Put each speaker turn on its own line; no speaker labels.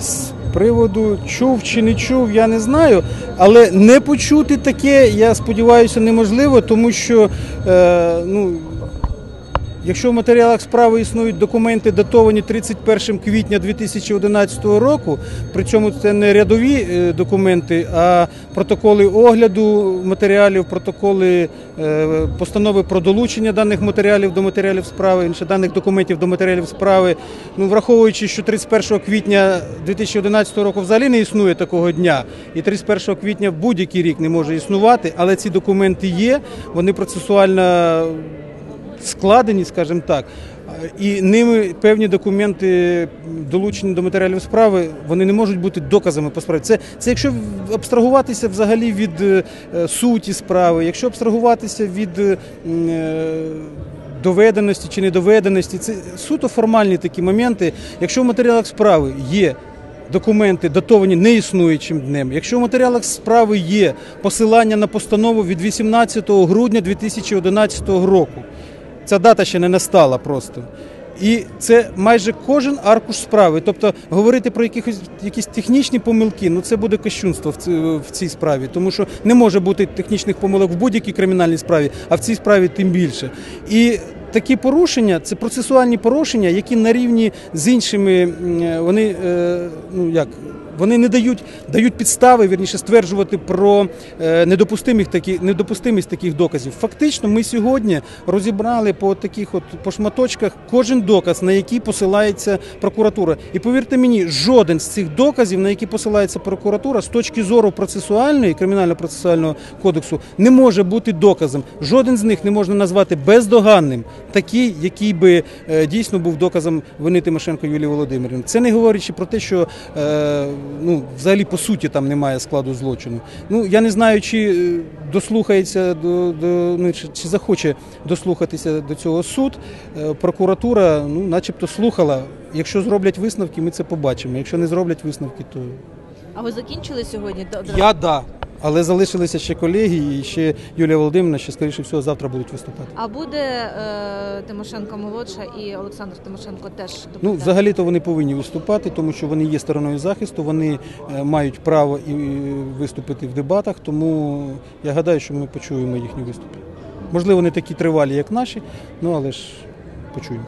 З приводу чув чи не чув, я не знаю. Але не почути таке, я сподіваюся, неможливо, тому що е, ну, якщо в матеріалах справи існують документи, датовані 31 квітня 2011 року, причому це не рядові е, документи, а протоколи огляду матеріалів, протоколи е, постанови про долучення даних матеріалів до матеріалів справи, інше даних документів до матеріалів справи. Ну, враховуючи, що 31 квітня 2011 року взагалі не існує такого дня, і 31 квітня будь-який рік не може існувати, але ці документи є, вони процесуально складені, скажімо так. І ними певні документи, долучені до матеріалів справи, вони не можуть бути доказами по справі. Це, це якщо абстрагуватися взагалі від е, суті справи, якщо абстрагуватися від е, доведеності чи недоведеності, це суто формальні такі моменти. Якщо в матеріалах справи є документи датовані неіснуючим днем. Якщо в матеріалах справи є посилання на постанову від 18 грудня 2011 року, ця дата ще не настала просто. І це майже кожен аркуш справи. Тобто говорити про якихось якісь технічні помилки, ну це буде кощунство в ці- в цій справі, тому що не може бути технічних помилок в будь-якій кримінальній справі, а в цій справі тим більше. І такі порушення це процесуальні порушення, які на рівні з іншими е, вони е, ну як. Вони не дають, дають підстави, вірніше, стверджувати про е, недопустимих такі, недопустимість таких доказів. Фактично, ми сьогодні розібрали по таких от по шматочках кожен доказ, на який посилається прокуратура. І повірте мені, жоден з цих доказів, на які посилається прокуратура, з точки зору процесуальної кримінально-процесуального кодексу, не може бути доказом. Жоден з них не можна назвати бездоганним, такий, який би е, дійсно був доказом вини Тимошенко Юлії Володимирівни. Це не говорячи про те, що е, ну, взагалі по суті там немає складу злочину. Ну я не знаю, чи е, дослухається до, до ну, чи, чи захоче дослухатися до цього суд. Е, Прокуратура, ну, начебто, слухала. Якщо зроблять висновки, ми це побачимо. Якщо не зроблять висновки, то
А ви закінчили сьогодні?
Я да. Але залишилися ще колеги, і ще Юлія Володимирівна, ще скоріше всього завтра будуть виступати.
А буде е, Тимошенко молодша і Олександр Тимошенко теж
Ну, взагалі-то вони повинні виступати, тому що вони є стороною захисту, вони е, мають право і виступити в дебатах, тому я гадаю, що ми почуємо їхні виступи. Можливо, не такі тривалі, як наші, ну але ж почуємо.